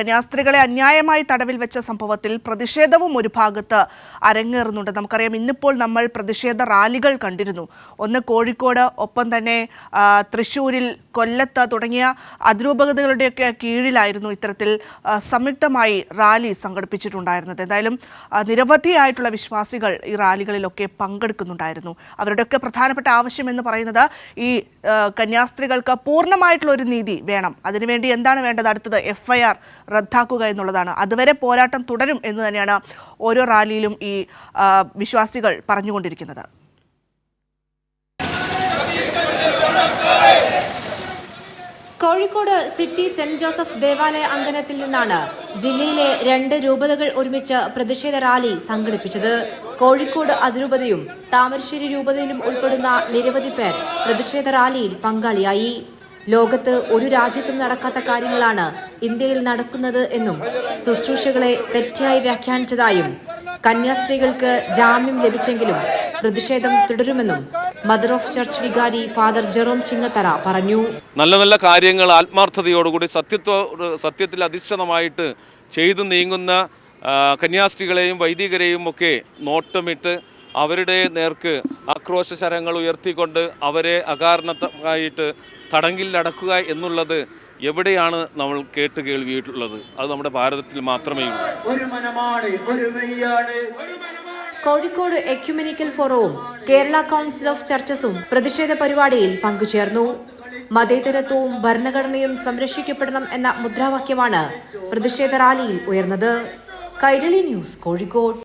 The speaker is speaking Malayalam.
കന്യാസ്ത്രീകളെ അന്യായമായി തടവിൽ വെച്ച സംഭവത്തിൽ പ്രതിഷേധവും ഒരു ഭാഗത്ത് അരങ്ങേറുന്നുണ്ട്. നമുക്കറിയാം ഇന്നിപ്പോൾ നമ്മൾ പ്രതിഷേധ റാലികൾ കണ്ടിരുന്നു. ഒന്ന് കോഴിക്കോട് ഒപ്പം തന്നെ തൃശ്ശൂരിൽ കൊല്ലത്ത് തുടങ്ങിയ അതിരൂപതകളുടെയൊക്കെ കീഴിലായിരുന്നു ഇത്തരത്തിൽ സംയുക്തമായി റാലി സംഘടിപ്പിച്ചിട്ടുണ്ടായിരുന്നത്. എന്തായാലും നിരവധിയായിട്ടുള്ള വിശ്വാസികൾ ഈ റാലികളിലൊക്കെ പങ്കെടുക്കുന്നുണ്ടായിരുന്നു. അവരുടെയൊക്കെ പ്രധാനപ്പെട്ട ആവശ്യം എന്ന് പറയുന്നത് ഈ കന്യാസ്ത്രീകൾക്ക് പൂർണമായിട്ടുള്ള ഒരു നീതി വേണം. അതിനുവേണ്ടി എന്താണ് വേണ്ടത്? അടുത്തത് എഫ് ഐ ആർ റദ്ദാക്കുക എന്നുള്ളതാണ്. അതുവരെ പോരാട്ടം തുടരും എന്ന് തന്നെയാണ് ഓരോ റാലിയിലും ഈ വിശ്വാസികൾ പറഞ്ഞുകൊണ്ടിരിക്കുന്നത്. കോഴിക്കോട് സിറ്റി സെന്റ് ജോസഫ് ദേവാലയ അങ്കണത്തിൽ നിന്നാണ് ജില്ലയിലെ രണ്ട് രൂപതകൾ ഒരുമിച്ച് പ്രതിഷേധ റാലി സംഘടിപ്പിച്ചത്. കോഴിക്കോട് അതിരൂപതയും താമരശ്ശേരി രൂപതയിലും ഉൾപ്പെടുന്ന നിരവധി പേർ പ്രതിഷേധ റാലിയിൽ പങ്കാളിയായി. ലോകത്ത് ഒരു രാജ്യത്തും നടക്കാത്ത കാര്യങ്ങളാണ് ഇന്ത്യയിൽ നടക്കുന്നത് എന്നും ശുശ്രൂഷകളെ തെറ്റായി വ്യാഖ്യാനിച്ചതായും കന്യാസ്ത്രീകൾക്ക് ജാമ്യം ലഭിച്ചെങ്കിലും പ്രതിഷേധം തുടരുമെന്നും മദർ ഓഫ് ചർച്ച് വികാരി ഫാദർ ജെറോം ചിങ്ങത്തറ പറഞ്ഞു. നല്ല നല്ല കാര്യങ്ങൾ ആത്മാർത്ഥതയോടുകൂടി സത്യത്വ സത്യത്തിൽ അധിഷ്ഠിതമായിട്ട് ചെയ്തു നീങ്ങുന്ന കന്യാസ്ത്രീകളെയും വൈദികരെയും ഒക്കെ നോട്ടമിട്ട് അവരുടെ നേർക്ക് ആക്രോശ ശരങ്ങൾ ഉയർത്തിക്കൊണ്ട് അവരെ അകാരണമായിട്ട് തടങ്കിലടക്കുക എന്നുള്ളത് എവിടെയാണ് നമ്മൾ കേട്ട് കേൾവിയിട്ടുള്ളത്? അത് നമ്മുടെ ഭാരതത്തിൽ മാത്രമേ കോഴിക്കോട് എക്യുമെനിക്കൽ ഫോറവും കേരള കൗൺസിൽ ഓഫ് ചർച്ചസും പ്രതിഷേധ പരിപാടിയിൽ പങ്കുചേർന്നു. മതേതരത്വവും ഭരണഘടനയും സംരക്ഷിക്കപ്പെടണം എന്ന മുദ്രാവാക്യമാണ് പ്രതിഷേധ റാലിയിൽ ഉയർന്നത്. കൈരളി ന്യൂസ് കോഴിക്കോട്.